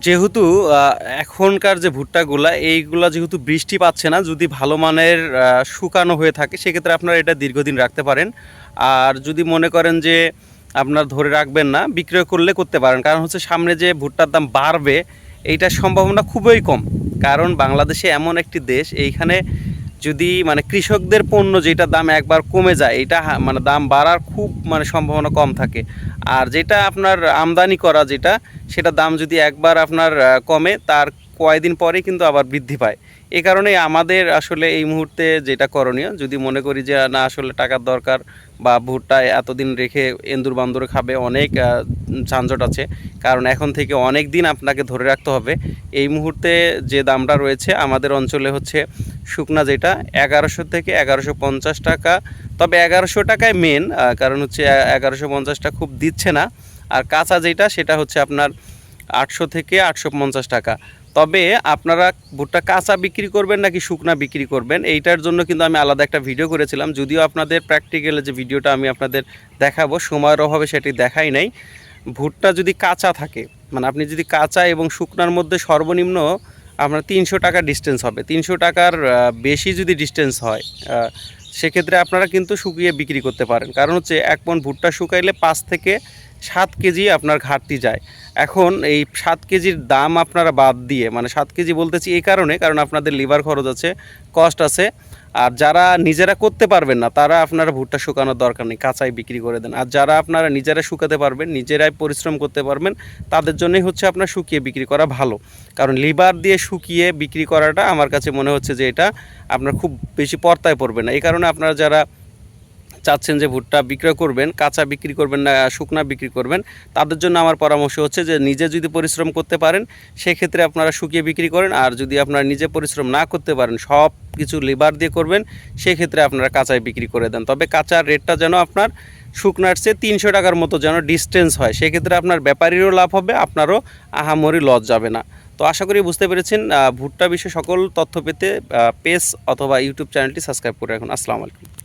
যেহেতু এখনকার যে ভুট্টাগুলা, এইগুলা যেহেতু বৃষ্টি পাচ্ছে না, যদি ভালো মানের শুকানো হয়ে থাকে, সেক্ষেত্রে আপনারা এটা দীর্ঘদিন রাখতে পারেন। আর যদি মনে করেন যে আপনার ধরে রাখবেন না, বিক্রয় করলে করতে পারেন। কারণ হচ্ছে সামনে যে ভুট্টার দাম বাড়বে, এইটার সম্ভাবনা খুবই কম। কারণ বাংলাদেশে এমন একটি দেশ, এইখানে যদি মানে কৃষকদের পণ্য যেটা দাম একবার কমে যায় এটা মানে দাম বাড়ার খুব মানে সম্ভাবনা কম থাকে। আর যেটা আপনার আমদানি করা যেটা, সেটা দাম যদি একবার আপনার কমে, তার কয়েকদিন পরে কিন্তু আবার বৃদ্ধি পায়। এ কারণে আমাদের আসলে এই মুহূর্তে যেটা করণীয়, যদি মনে করি যে, না, আসলে টাকার দরকার বা ভুট্টা এতদিন রেখে এন্দুর বান্দুরে খাবে, অনেক ঝাঞ্ঝট আছে। কারণ এখন থেকে অনেক দিন আপনাকে ধরে রাখতে হবে। এই মুহূর্তে যে দামটা রয়েছে আমাদের অঞ্চলে হচ্ছে শুকনা যেটা, এগারোশো থেকে এগারোশো পঞ্চাশ টাকা তবে এগারোশো টাকায় মেন কারণ হচ্ছে এগারোশো পঞ্চাশটা খুব দিচ্ছে না। আর কাঁচা যেটা, সেটা হচ্ছে আপনার আটশো থেকে আটশো পঞ্চাশ টাকা। তবে আপনারা ভুট্টা কাঁচা বিক্রি করবেন নাকি শুকনা বিক্রি করবেন, এইটার জন্য কিন্তু আমি আলাদা একটা ভিডিও করেছিলাম। যদিও আপনাদের প্র্যাকটিক্যালে যে ভিডিওটা আমি আপনাদের দেখাবো, সময়ের অভাবে সেটি দেখাই নাই। ভুট্টা যদি কাঁচা থাকে মানে আপনি যদি কাঁচা এবং শুকনার মধ্যে সর্বনিম্ন আপনার তিনশো টাকা ডিস্টেন্স হবে। তিনশো টাকার বেশি যদি ডিস্টেন্স হয় সেক্ষেত্রে আপনারা কিন্তু শুকিয়ে বিক্রি করতে পারেন। কারণ হচ্ছে এক পন ভুট্টা শুকাইলে পাঁচ থেকে সাত কেজি আপনার ঘাটতি যায়। এখন এই সাত কেজির দাম আপনারা বাদ দিয়ে মানে সাত কেজি বলতেছি এই কারণে, কারণ আপনাদের লিভার খরচ আছে কস্ট আছে আর যারা নিজেরা করতে পারবেন না, তারা আপনারা ভুট্টা শুকানোর দরকার নেই, কাঁচাই বিক্রি করে দেন। আর যারা আপনারা নিজেরা শুকাতে পারবেন, নিজেরাই পরিশ্রম করতে পারবেন, তাদের জন্যই হচ্ছে আপনার শুকিয়ে বিক্রি করা ভালো। কারণ লিভার দিয়ে শুকিয়ে বিক্রি করাটা আমার কাছে মনে হচ্ছে যে এটা আপনার খুব বেশি পর্তায় পড়বে না। এই কারণে আপনারা যারা চাচ্ছেন যে ভুট্টা বিক্রয় করবেন, কাঁচা বিক্রি করবেন না, শুকনা বিক্রি করবেন, তাদের জন্য আমার পরামর্শ হচ্ছে যে নিজে যদি পরিশ্রম করতে পারেন, সেক্ষেত্রে আপনারা শুকিয়ে বিক্রি করেন, আর যদি আপনারা নিজে পরিশ্রম না করতে পারেন, সব কিছু লেবার দিয়ে করবেন, সেক্ষেত্রে আপনারা কাঁচায় বিক্রি করে দেন। তবে কাঁচার রেটটা যেন আপনার শুকনার চেয়ে তিনশো টাকার মতো যেন ডিস্টেন্স হয়, সেক্ষেত্রে আপনার ব্যাপারীরও লাভ হবে, আপনারও আহামরি লস যাবে না। তো আশা করি বুঝতে পেরেছেন ভুট্টা বিষয়ে সকল তথ্য পেতে পেজ অথবা ইউটিউব চ্যানেলটি সাবস্ক্রাইব করে রাখুন। আসসালামু আলাইকুম।